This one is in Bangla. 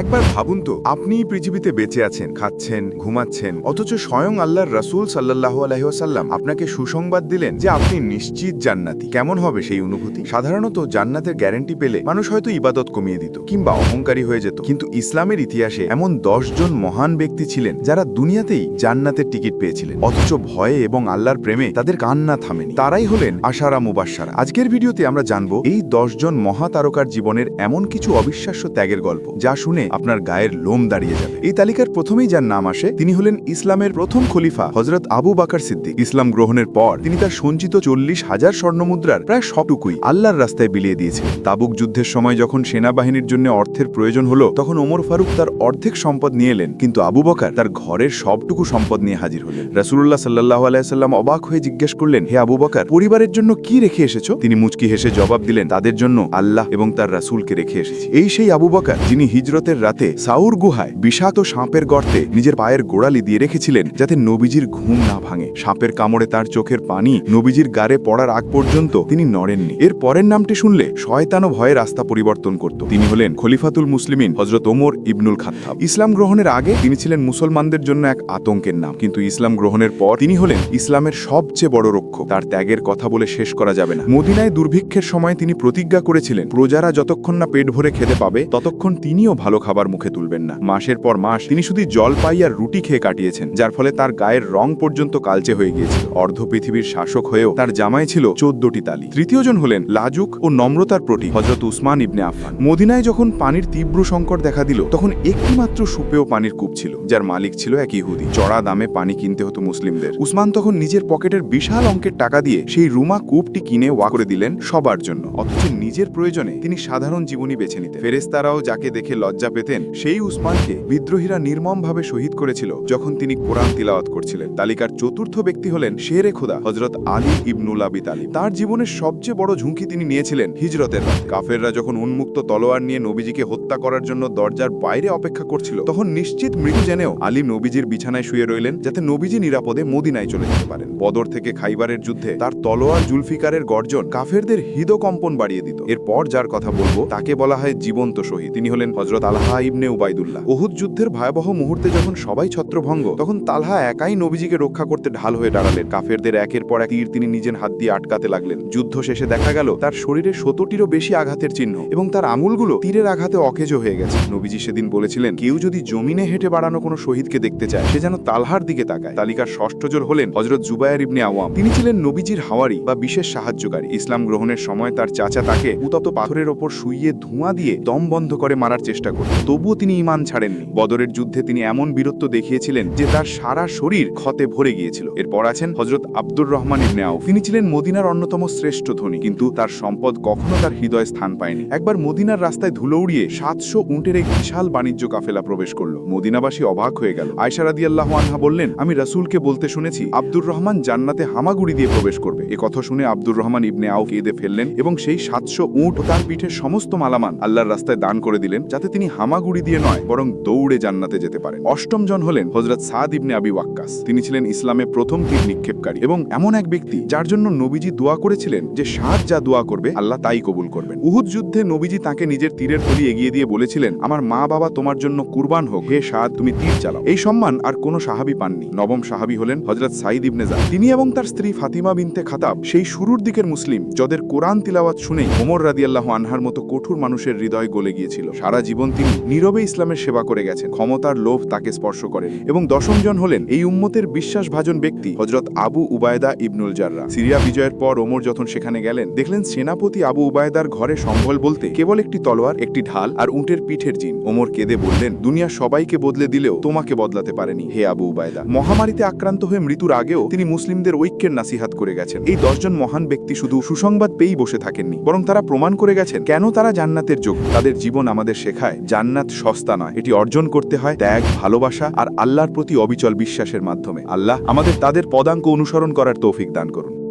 একবার ভাবুন তো আপনি পৃথিবীতে বেঁচে আছেন, খাচ্ছেন, ঘুমাচ্ছেন, অথচ স্বয়ং আল্লাহর রাসূল সাল্লাল্লাহু আলাইহি ওয়াসাল্লাম আপনাকে সুসংবাদ দিলেন যে আপনি নিশ্চিত জান্নাতি। কেমন হবে সেই অনুভূতি? সাধারণত জান্নাতের গ্যারান্টি পেলে মানুষ হয়তো ইবাদত কমিয়ে দিত কিংবা অহংকারী হয়ে যেত। কিন্তু ইসলামের ইতিহাসে এমন জন মহান ব্যক্তি ছিলেন যারা দুনিয়াতেই জান্নাতের টিকিট পেয়েছিলেন। অথচ ভয়ে এবং আল্লাহর প্রেমে তাদের কান্না থামেনি। তারাই হলেন আশারা মুবাসারা আজকের ভিডিওতে আমরা জানব এই জন মহাতারকার জীবনের এমন কিছু অবিশ্বাস্য ত্যাগের গল্প, যা শুনে আপনার গায়ের লোম দাঁড়িয়ে যাবে। এই তালিকার প্রথমেই যার নাম আসে, তিনি হলেন ইসলামের প্রথম খলিফা হজরত আবু বাকার সিদ্দিক। ইসলাম গ্রহণের পর তিনি তার সঞ্চিত চল্লিশ হাজার স্বর্ণমুদ্রার প্রায় সবটুকুই আল্লাহর রাস্তায় বিলিয়ে দিয়েছিলেন তাবুক যুদ্ধের সময় যখন সেনাবাহিনীর জন্য অর্থের প্রয়োজন হলো, তখন ওমর ফারুক তার অর্ধেক সম্পদ নিয়ে এলেন। কিন্তু আবু বকার তার ঘরের সবটুকু সম্পদ নিয়ে হাজির হলেন। রাসুল্লাহ সাল্লাহ আলাইসাল্লাম অবাক হয়ে জিজ্ঞেস করলেন, হে আবু বকার, পরিবারের জন্য কি রেখে এসেছ? তিনি মুচকি হেসে জবাব দিলেন, তাদের জন্য আল্লাহ এবং তার রাসূলকে রেখে এসেছি। এই সেই আবু বকার, যিনি হিজরতের রাতে সাউর গুহায় বিষাক্ত সাপের গর্তে নিজের পায়ের গোড়ালি দিয়ে রেখেছিলেন যাতে নবীজির ঘুম না ভাঙে। সাপের কামড়ে তার চোখের পানি নবীজির গারে পড়ার আগ পর্যন্ত তিনি নড়েননি। এর পরের নামটি শুনলে শয়তানো ভয়ে রাস্তা পরিবর্তন করত। তিনি হলেন খলিফাতুল মুসলিমিন হজরত ওমর ইবনুল খাত্তাব। ইসলাম গ্রহণের আগে তিনি ছিলেন মুসলমানদের জন্য এক আতঙ্কের নাম। কিন্তু ইসলাম গ্রহণের পর তিনি হলেন ইসলামের সবচেয়ে বড় রক্ষক। তার ত্যাগের কথা বলে শেষ করা যাবে না। মদিনায় দুর্ভিক্ষের সময় তিনি প্রতিজ্ঞা করেছিলেন, প্রজারা যতক্ষণ না পেট ভরে খেতে পাবে, ততক্ষণ তিনিও ভালো খাবার মুখে তুলবেন না। মাসের পর মাস তিনি শুধু জল পাই আর রুটি খেয়ে কাটিয়েছেন, যার ফলে তার গায়ের রং পর্যন্ত কালচে হয়ে গিয়েছিল। অর্ধ পৃথিবীর শাসক হয়েও তার জামাই ছিল চোদ্দটি তালি। তৃতীয়জন হলেন লাজুক ও নম্রতার প্রতীক হজরত উসমান ইবনে আফান মদিনায় যখন পানির তীব্র সংকট দেখা দিল, তখন একটি মাত্র সুপেয় পানির কূপ ছিল, যার মালিক ছিল এক ইহুদি। চড়া দামে পানি কিনতে হতো মুসলিমদের। উসমান তখন নিজের পকেটের বিশাল অঙ্কের টাকা দিয়ে সেই রুমা কূপটি কিনে ওয়া করে দিলেন সবার জন্য, অথচ নিজের প্রয়োজনে তিনি সাধারণ জীবনী বেছে নিতেন। ফেরেস্তারাও যাকে দেখে লজ্জা পেতেন, সেই উসমানকে বিদ্রোহীরা নির্মমভাবে শহীদ করেছিল যখন তিনি কোরআন তিলাওয়াত করছিলেন। তালিকার চতুর্থ ব্যক্তি হলেন শেরে খোদা হজরত আলী ইবনুল আবি আলী। তার জীবনের সবচেয়ে বড় ঝুঁকি তিনি নিয়েছিলেন হিজরতের রাতে। কাফেররা যখন উন্মুক্ত তলোয়ার নিয়ে নবীজিকে হত্যা করার জন্য দরজার বাইরে অপেক্ষা করছিল, তখন নিশ্চিত মৃত্যু জেনেও আলী নবীজির বিছানায় শুয়ে রইলেন যাতে নবীজি নিরাপদে মদিনায় চলে যেতে পারেন। বদর থেকে খাইবারের যুদ্ধে তার তলোয়ার জুলফিকারের গর্জন কাফেরদের হৃদকম্পন বাড়িয়ে দিত। এরপর যার কথা বলব, তাকে বলা হয় জীবন্ত শহীদ। তিনি হলেন হজরত আলহা ইবনে উবাইদুল্লাহ। ওহুদ যুদ্ধের ভয়াবহ মুহূর্তে যখন সবাই ছত্রভঙ্গ, তখন তালহা একাই নবীজিকে রক্ষা করতে ঢাল হয়ে দাঁড়ালেন। কাফেরদের একের পর এক তীর তিনি নিজের হাত দিয়ে আটকাতে লাগলেন। যুদ্ধ শেষে দেখা গেল, তার শরীরে সতটিরও বেশি আঘাতের চিহ্ন এবং তার আঙুলগুলো তীরের আঘাতে অকেজো হয়ে গেছে। নবীজি সেদিন বলেছিলেন, কেউ যদি জমিনে হেঁটে বাড়ানো কোনো শহীদকে দেখতে চায়, সে যেন তালহার দিকে তাকায়। তালিকার ষষ্ঠ জোর হলেন হজরত জুবায়ের ইবনে আওয়াম। তিনি ছিলেন নবীজির হাওয়ারি বা বিশেষ সাহায্যকারী। ইসলাম গ্রহণের সময় তার চাচা তাকে উতত পাথরের ওপর শুইয়ে ধোঁয়া দিয়ে দম বন্ধ করে মারার চেষ্টা করত তবুও তিনি ইমান ছাড়েননি। বদরের যুদ্ধে তিনি এমন বীরত্ব দেখিয়েছিলেন যে তার সারা শরীর ক্ষতে ভরে গিয়েছিল। এরপর আছেন হজরত আব্দুর রহমান ইবনে আউফ। তিনি ছিলেন মদিনার অন্যতম শ্রেষ্ঠ ধনী, কিন্তু তার সম্পদ কখনো তার হৃদয়ে স্থান পায়নি। একবার মদিনার রাস্তায় ধুলো উড়িয়ে সাতশো উঁটের এক বিশাল বাণিজ্য কাফেলা প্রবেশ করল। মদিনাবাসী অবাক হয়ে গেল। আয়সা আল্লাহ আনহা বললেন, আমি রাসূলকে বলতে শুনেছি, আব্দুর রহমান জান্নাতে হামাগুড়ি দিয়ে প্রবেশ করবে। এ কথা শুনে আব্দুর রহমান ইবনে আউ কেঁদে ফেললেন এবং সেই সাতশো উঁট তার পিঠের সমস্ত মালামান আল্লাহর রাস্তায় দান করে দিলেন, যাতে তিনি হামাগুড়ি দিয়ে নয়, বরং দৌড়ে জান্নাতে যেতে পারেন। অষ্টম জন হলেন হজরত সাদ ইবনে আবি ওয়াক্কাস। তিনি ছিলেন ইসলামে প্রথম তীর নিক্ষেপকারী এবং এমন এক ব্যক্তি যার জন্য নবীজি দোয়া করেছিলেন যে সাদ যা দোয়া করবে আল্লাহ তাই কবুল করবেন। উহুদ যুদ্ধে নবীজি তাকে নিজের তীরের তলি এগিয়ে দিয়ে বলেছিলেন, আমার মা বাবা তোমার জন্য কুরবান হোক। হে সাদ, তুমি তীর চালাও। এই সম্মান আর কোনো সাহাবি পাননি। নবম সাহাবি হলেন হজরত সাইদ ইবনে জাদ তিনি এবং তার স্ত্রী ফাতিমা বিনতে খাতাব, সেই শুরুর দিকের মুসলিম, যাদের কোরআন তিলাওয়াত শুনেই ওমর রাদিয়াল্লাহু আনহার মতো কঠোর মানুষের হৃদয় গলে গিয়েছিল। সারা জীবন তিনি নীরবে ইসলামের সেবা করে গেছেন। ক্ষমতার লোভ তাকে স্পর্শ করে এবং দশম জন হলেন এই উম্মতের বিশ্বাসভাজন ব্যক্তি হজরত আবু উবায়দা ইবনুল জাররা। সিরিয়া বিজয়ের পর ওমর যখন সেখানে গেলেন, দেখলেন সেনাপতি আবু উবায়দার ঘরে সম্বল বলতে কেবল একটি তলোয়ার, একটি ঢাল আর উটের পিঠের জিন। ওমর কেঁদে বললেন, দুনিয়া সবাইকে বদলে দিলেও তোমাকে বদলাতে পারেনি, হে আবু উবায়দা। মহামারীতে আক্রান্ত হয়ে মৃত্যুর আগেও তিনি মুসলিমদের ঐক্যের নাসিহাত করে গেছেন। এই দশজন মহান ব্যক্তি শুধু সুসংবাদ পেয়েই বসে থাকেননি, বরং তারা প্রমাণ করে গেছেন কেন তারা জান্নাতের যোগ্য। তাদের জীবন আমাদের শেখায় জান্নাত সস্তা নয়। এটি অর্জন করতে হয় ত্যাগ, ভালোবাসা আর আল্লাহর প্রতি অবিচল বিশ্বাসের মাধ্যমে। আল্লাহ আমাদের তাদের পদাঙ্ক অনুসরণ করার তৌফিক দান করুন।